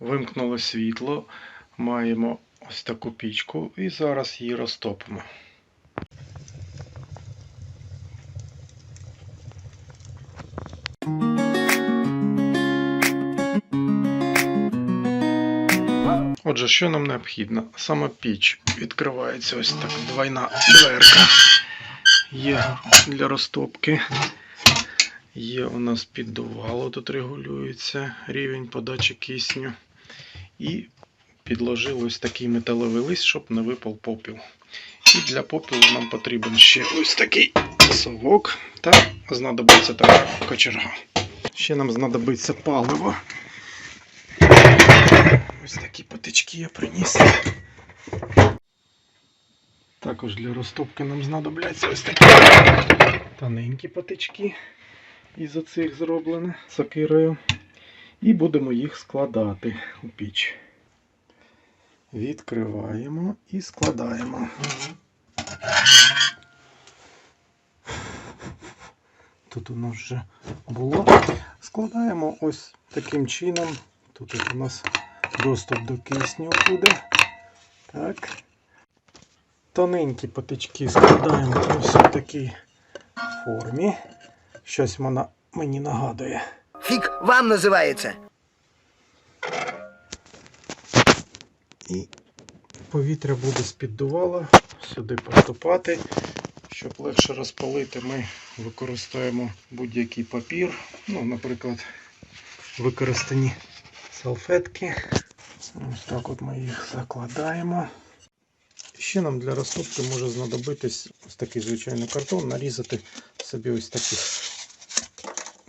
Вимкнуло світло, маємо ось таку пічку і зараз її розтопимо. Отже, що нам необхідно? Сама піч відкривається ось так двойна дверка. Є для розтопки. Є у нас піддувало, тут регулюється рівень подачі кисню. І підложили ось такий металевий лист, щоб не випав попіл. І для попілу нам потрібен ще ось такий совок та знадобиться така кочерга. Ще нам знадобиться паливо. Ось такі патички я приніс. Також для розтопки нам знадобляться ось такі тоненькі патички із оцих зроблені сокирою. І будемо їх складати у піч. Відкриваємо і складаємо. Тут у нас вже було. Складаємо ось таким чином. Тут у нас доступ до кисню буде. Так. Тоненькі патички складаємо ось в такій формі. Щось вона мені нагадує. Фиг вам называется. І повітря буде з-під сюди поступати. Щоб легше розпалити, ми використовуємо будь-який папір. Ну, наприклад, використані салфетки. Ось так от ми їх закладаємо. Ще нам для розтопки може знадобитись ось такий звичайний картон, нарізати собі ось таких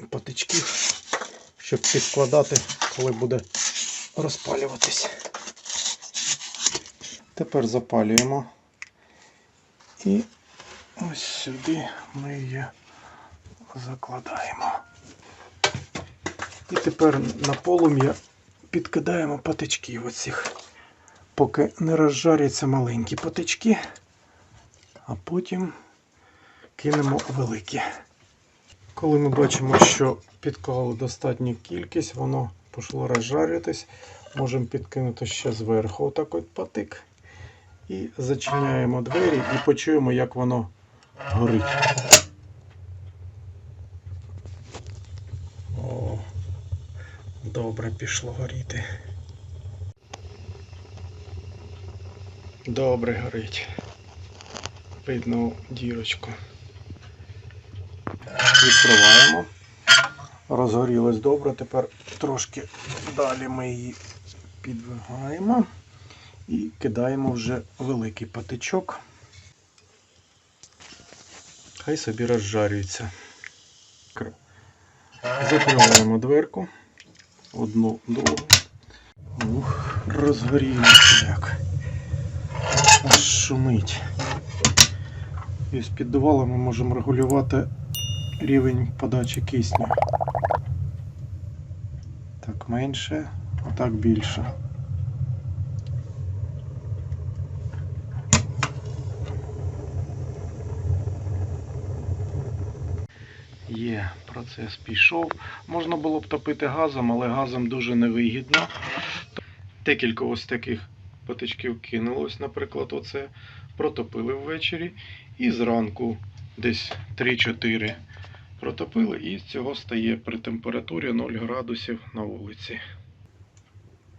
патичків, щоб підкладати, коли буде розпалюватись. Тепер запалюємо. І ось сюди ми її закладаємо. І тепер на полум'я підкидаємо патички оцих, поки не розжаряться маленькі патички, а потім кинемо великі. Коли ми бачимо, що підклали достатню кількість, воно пішло розжарюватись, можемо підкинути ще зверху отак от патик. І зачиняємо двері і почуємо, як воно горить. О, добре пішло горіти. Добре горить. Видно дірочку. Відкриваємо. Розгорілось добре. Тепер трошки далі ми її підвигаємо і кидаємо вже великий патичок. Хай собі розжарюється. Закриваємо дверку. Одну другу. Ух, розгорілося як. Аж шумить. І з піддувала ми можемо регулювати рівень подачі кисню. Так менше, так більше. Є, процес пішов. Можна було б топити газом, але газом дуже невигідно. Декілька ось таких патичків кинулось, наприклад, оце. Протопили ввечері і зранку десь 3-4 протопили, і з цього стає при температурі 0 градусів на вулиці.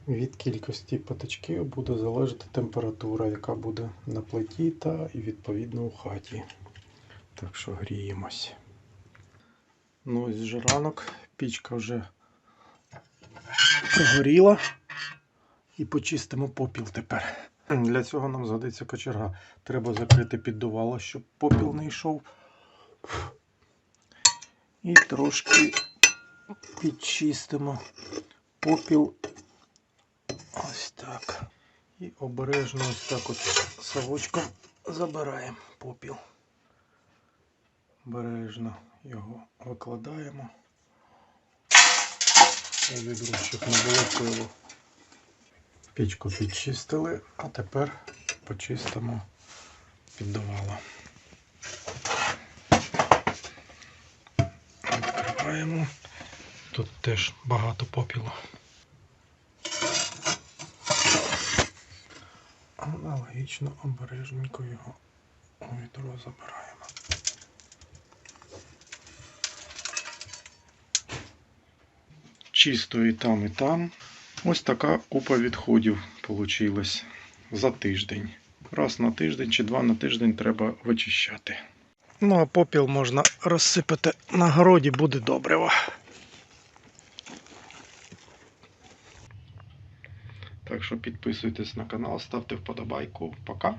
Від кількості патичків буде залежати температура, яка буде на плиті та і відповідно у хаті. Так що гріємось. Ну ось вже ранок, пічка вже прогоріла. І почистимо попіл тепер. Для цього нам згодиться кочерга. Треба закрити піддувало, щоб попіл не йшов. І трошки підчистимо попіл. Ось так. І обережно ось так от совочком забираємо попіл. Обережно його викладаємо. У відро, щоб не було пилу. Пічку підчистили, а тепер почистимо піддувало. прибираємо. Тут теж багато попілу. Аналогічно обережненько його у відро забираємо. Чисто і там, і там. Ось така купа відходів вийшла за тиждень. Раз на тиждень чи два на тиждень треба вичищати. Ну, а попіл можна розсипати на городі, буде добриво. Так що підписуйтесь на канал, ставте вподобайку. Пока.